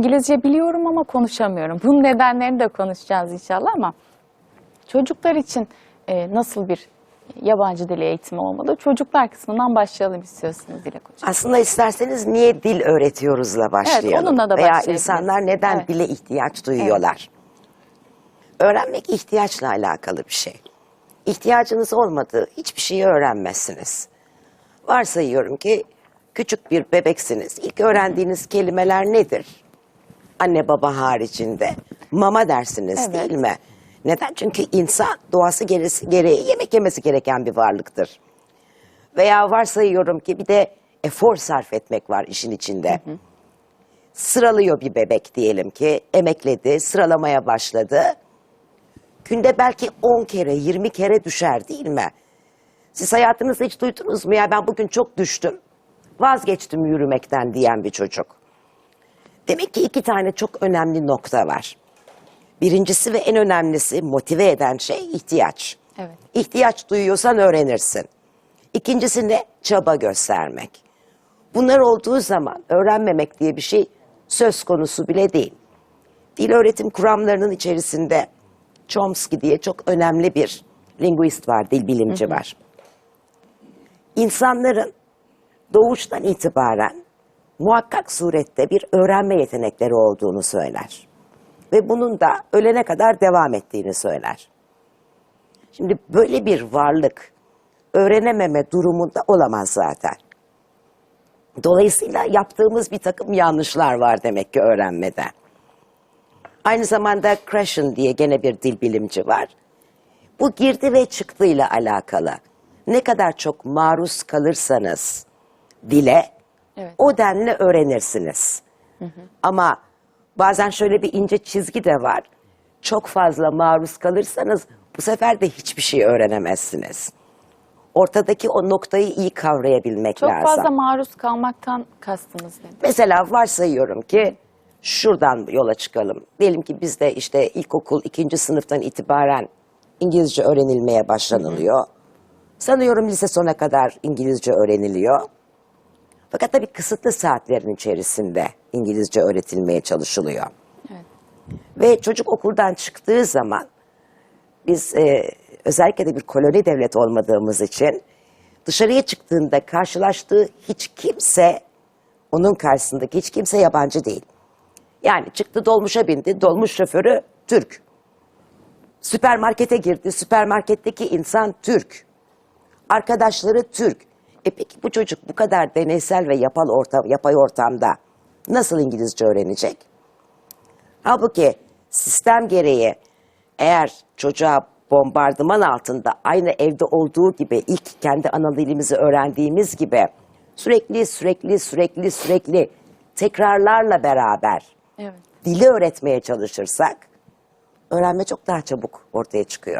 İngilizce biliyorum ama konuşamıyorum. Bunun nedenlerini de konuşacağız inşallah ama çocuklar için e, nasıl bir yabancı dil eğitimi olmalı? Çocuklar kısmından başlayalım istiyorsunuz Dilek Hocam. Aslında isterseniz niye dil öğretiyoruzla başlayalım. onunla da Veya insanlar neden Evet. dile ihtiyaç duyuyorlar. Öğrenmek ihtiyaçla alakalı bir şey. İhtiyacınız olmadığı hiçbir şeyi öğrenmezsiniz. Varsayıyorum ki küçük bir bebeksiniz. İlk öğrendiğiniz kelimeler nedir? Anne baba haricinde. Mama dersiniz Evet. değil mi? Neden? Çünkü insan doğası gerisi, gereği yemek yemesi gereken bir varlıktır. Veya varsayıyorum ki bir de efor sarf etmek var işin içinde. Sıralıyor bir bebek diyelim ki, emekledi, sıralamaya başladı. Günde belki 10 kere, 20 kere düşer değil mi? Siz hayatınızda hiç duydunuz mu ya ben bugün çok düştüm, vazgeçtim yürümekten diyen bir çocuk. Demek ki iki tane çok önemli nokta var. Birincisi ve en önemlisi motive eden şey ihtiyaç. Evet. İhtiyaç duyuyorsan öğrenirsin. İkincisi ne? Çaba göstermek. Bunlar olduğu zaman öğrenmemek diye bir şey söz konusu bile değil. Dil öğretim kuramlarının içerisinde Chomsky diye çok önemli bir linguist var, dil bilimci var. İnsanların doğuştan itibaren muhakkak surette bir öğrenme yetenekleri olduğunu söyler. Ve bunun da ölene kadar devam ettiğini söyler. Şimdi böyle bir varlık öğrenememe durumunda olamaz zaten. Dolayısıyla yaptığımız bir takım yanlışlar var demek ki öğrenmede. Aynı zamanda Krashen diye gene bir dil bilimci var. Bu girdi ve çıktıyla alakalı. Ne kadar çok maruz kalırsanız dile Evet. o denli öğrenirsiniz. Ama bazen şöyle bir ince çizgi de var. Çok fazla maruz kalırsanız bu sefer de hiçbir şey öğrenemezsiniz. Ortadaki o noktayı iyi kavrayabilmek Çok lazım. fazla maruz kalmaktan kastınız ne? Mesela varsayıyorum ki şuradan yola çıkalım. Diyelim ki bizde işte ilkokul ikinci sınıftan itibaren İngilizce öğrenilmeye başlanılıyor. Sanıyorum lise sona kadar İngilizce öğreniliyor. Fakat tabii kısıtlı saatlerin içerisinde İngilizce öğretilmeye çalışılıyor. Evet. Ve çocuk okuldan çıktığı zaman biz e, özellikle de bir koloni devlet olmadığımız için dışarıya çıktığında karşılaştığı hiç kimse onun karşısındaki hiç kimse yabancı değil. Yani çıktı dolmuşa bindi, dolmuş şoförü Türk. Süpermarkete girdi, süpermarketteki insan Türk. Arkadaşları Türk. E peki bu çocuk bu kadar deneysel ve yapal ortam, yapay ortamda nasıl İngilizce öğrenecek? Halbuki sistem gereği eğer çocuğa bombardıman altında aynı evde olduğu gibi ilk kendi ana dilimizi öğrendiğimiz gibi sürekli sürekli sürekli sürekli tekrarlarla beraber Evet. dili öğretmeye çalışırsak öğrenme çok daha çabuk ortaya çıkıyor.